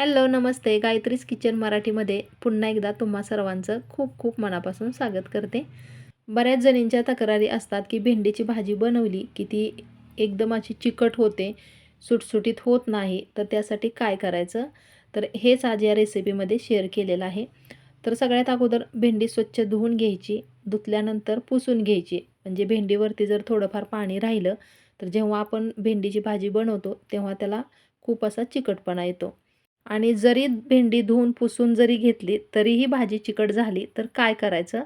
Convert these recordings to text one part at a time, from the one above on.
Hello नमस्ते. गायत्रीज kitchen मराठीमध्ये पुन्हा एकदा तुम्हा सर्वांचं खूप खूप मनापासून स्वागत करते. बऱ्याच जणींच्या तक्रारी असतात की भेंडीची भाजी बनवली की ती एकदम अशी चिकट होते सुटसुटीत होत नाही तर त्यासाठी काय करायचं? तर हेच आज या रेसिपीमध्ये शेअर केलेलं आहे. तर सगळ्यात अगोदर भेंडी स्वच्छ धुवून घ्यायची धुतल्यानंतर पुसून घ्यायची. म्हणजे भेंडीवरती जर थोडंफार पाणी राहिलं तर जेव्हा आपण भेंडीची भाजी बनवतो तेव्हा त्याला खूप असा चिकटपणा येतो. आणि जरी भेंडी धुवून पुसून जरी घेतली तरीही भाजी चिकट झाली तर काय करायचं?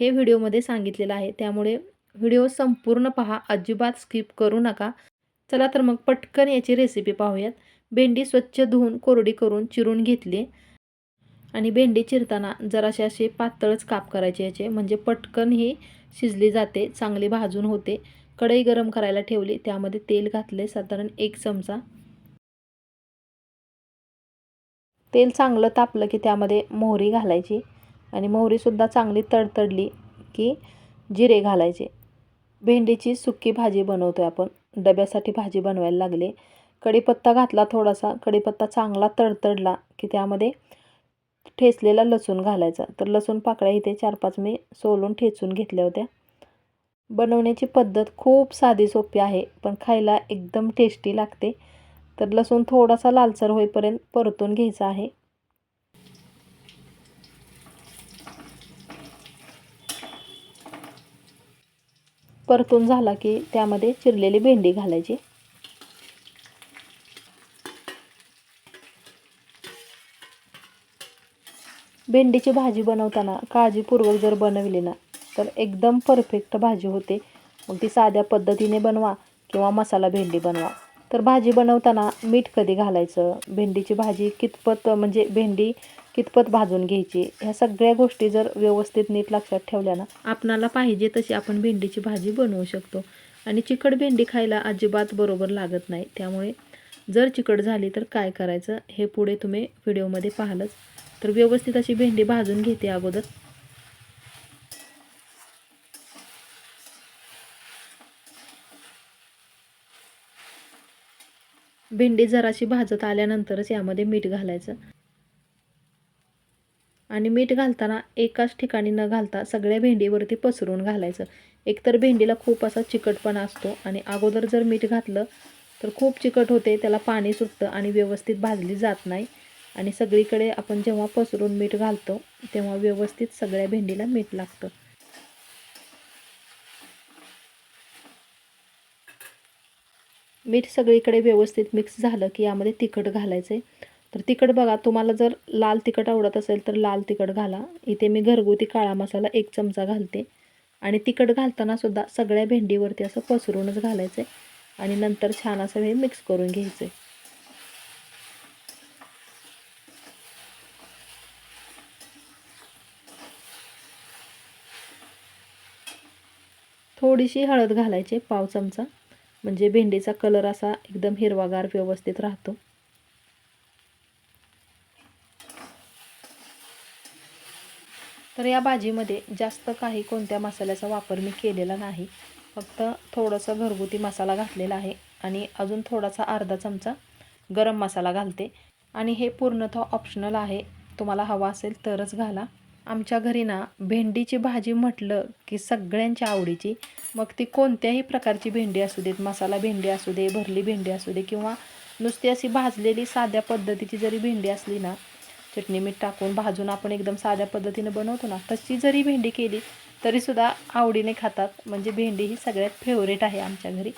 हे व्हिडिओमध्ये सांगितलेलं आहे. त्यामुळे व्हिडिओ संपूर्ण पहा. अजिबात स्किप करू नका. चला तर मग पटकन याची रेसिपी पाहूयात. भेंडी स्वच्छ धुवून कोरडी करून चिरून घेतली. आणि भेंडी चिरताना जरासे असे पातळच काप करायचे याचे. म्हणजे पटकन ही शिजली जाते चांगली भाजून होते. कढई गरम करायला ठेवली. त्यामध्ये तेल घातले साधारण एक चमचा. तेल चांगलं तापलं की त्यामध्ये मोहरी घालायची. आणि मोहरीसुद्धा चांगली तडतडली की जिरे घालायचे. भेंडीची सुक्की भाजी बनवतो आहे आपण. डब्यासाठी भाजी बनवायला लागले. कढीपत्ता घातला थोडासा. कढीपत्ता चांगला तडतडला की त्यामध्ये ठेचलेला लसूण घालायचा. तर लसूण पाकळ्या इथे चार पाच मी सोलून ठेचून घेतल्या होत्या. बनवण्याची पद्धत खूप साधी सोपी आहे पण खायला एकदम टेस्टी लागते. तर लसूण थोडासा लालसर होईपर्यंत परतून घ्यायचा आहे. परतून झाला की त्यामध्ये चिरलेली भेंडी घालायची. भेंडीची भाजी बनवताना काळजीपूर्वक जर बनवली ना तर एकदम परफेक्ट भाजी होते. मग ती साध्या पद्धतीने बनवा किंवा मसाला भेंडी बनवा. तर भाजी बनवताना मीठ कधी घालायचं? भेंडीची भाजी कितपत म्हणजे भेंडी कितपत भाजून घ्यायची? ह्या सगळ्या गोष्टी जर व्यवस्थित नीट लक्षात ठेवल्या ना आपणाला पाहिजे तशी आपण भेंडीची भाजी बनवू शकतो. आणि चिकट भेंडी खायला अजिबात बरोबर लागत नाही. त्यामुळे जर चिकट झाली तर काय करायचं हे पुढे तुम्ही व्हिडिओमध्ये पाहालच. तर व्यवस्थित अशी भेंडी भाजून घेते अगोदर. भेंडी जराशी भाजत आल्यानंतरच यामध्ये मीठ घालायचं. आणि मीठ घालताना एकाच ठिकाणी न घालता सगळ्या भेंडीवरती पसरून घालायचं. एकतर भेंडीला खूप असा चिकटपणा असतो आणि अगोदर जर मीठ घातलं तर खूप चिकट होते त्याला पाणी सुटतं आणि व्यवस्थित भाजली जात नाही. आणि सगळीकडे आपण जेव्हा पसरून मीठ घालतो तेव्हा व्यवस्थित सगळ्या भेंडीला मीठ लागतं. मीठ सगळीकडे व्यवस्थित मिक्स झालं की यामध्ये तिखट घालायचं आहे तर तिखट बघा तुम्हाला जर लाल तिखट आवडत असेल तर लाल तिखट घाला. इथे मी घरगुती काळा मसाला एक चमचा घालते. आणि तिखट घालताना सुद्धा सगळ्या भेंडीवरती असं पसरूनच घालायचं आहे आणि नंतर छान असं हे मिक्स करून घ्यायचं आहे थोडीशी हळद घालायची पाव चमचा. म्हणजे भेंडीचा कलर असा एकदम हिरवागार व्यवस्थित राहतो. तर या भाजीमध्ये जास्त काही कोणत्या मसाल्याचा वापर मी केलेला नाही. फक्त थोडंसं घरगुती मसाला घातलेला आहे आणि अजून थोडासा अर्धा चमचा गरम मसाला घालते. आणि हे पूर्णतः ऑप्शनल आहे. तुम्हाला हवा असेल तरच घाला. आमच्या घरी ना भेंडीची भाजी म्हटलं की सगळ्यांच्या आवडीची. मग ती कोणत्याही प्रकारची भेंडी असू देत मसाला भेंडी असू दे भरली भेंडी असू दे किंवा नुसती अशी भाजलेली साध्या पद्धतीची जरी भेंडी असली ना चटणी मीठ टाकून भाजून आपण एकदम साध्या पद्धतीने बनवतो ना तशी जरी भेंडी केली तरीसुद्धा आवडीने खातात. म्हणजे भेंडी ही सगळ्यात फेवरेट आहे आमच्या घरी.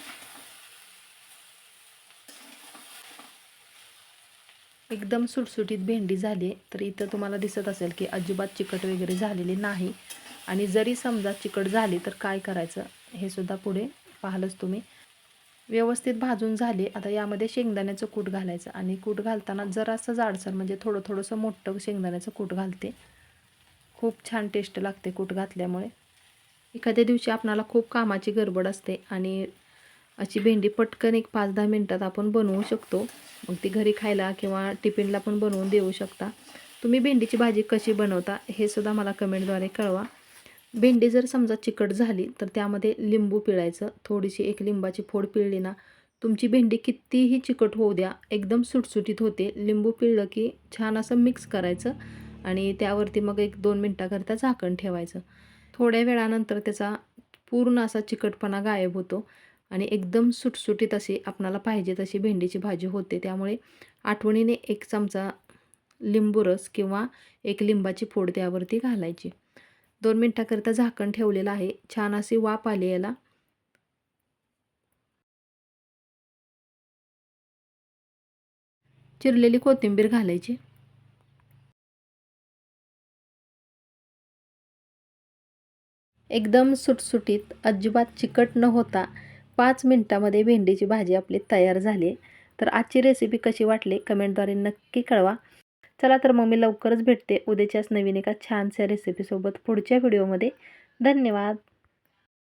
एकदम सुटसुटीत भेंडी झाली तर इथं तुम्हाला दिसत असेल की अजिबात चिकट वगैरे झालेली नाही. आणि जरी समजा चिकट झाली तर काय करायचं? हे सुद्धा पुढे पाहालच तुम्ही. व्यवस्थित भाजून झाले आता यामध्ये शेंगदाण्याचं कूट घालायचं. आणि कूट घालताना जरासं जाडसर म्हणजे थोडं थोडंसं मोठं शेंगदाण्याचं कूट घालते. खूप छान टेस्ट लागते कूट घातल्यामुळे. एखाद्या दिवशी आपणाला खूप कामाची गडबड असते आणि अशी भेंडी पटकन एक पाच दहा मिनटात आपण बनवू शकतो. मग ती घरी खायला किंवा टिफिनला पण बनवून देऊ शकता. तुम्ही भेंडीची भाजी कशी बनवता हे सुद्धा मला कमेंटद्वारे कळवा. भेंडी जर समजा चिकट झाली तर त्यामध्ये लिंबू पिळायचं. थोडीशी एक लिंबाची फोड पिळली ना तुमची भेंडी कितीही चिकट होऊ द्या एकदम सुटसुटीत होते. लिंबू पिळलं की छान असं मिक्स करायचं आणि त्यावरती मग एक दोन मिनटाकरता झाकण ठेवायचं. थोड्या वेळानंतर त्याचा पूर्ण असा चिकटपणा गायब होतो. आणि एकदम सुटसुटीत अशी आपणाला पाहिजे तशी भेंडीची भाजी होते. त्यामुळे आठवणीने एक चमचा लिंबू रस किंवा एक लिंबाची फोड त्यावरती घालायची. दोन मिनटाकरिता झाकण ठेवलेलं आहे. छान अशी वाफ आली याला. चिरलेली कोथिंबीर घालायची. एकदम सुटसुटीत अजिबात चिकट न होता पाच मिनटामध्ये भेंडीची भाजी आपली तयार झाली. तर आजची रेसिपी कशी वाटली? कमेंटद्वारे नक्की कळवा. चला तर मग मी लवकरच भेटते उद्याच्याच नवीन एका छानशा रेसिपीसोबत पुढच्या व्हिडिओमध्ये धन्यवाद.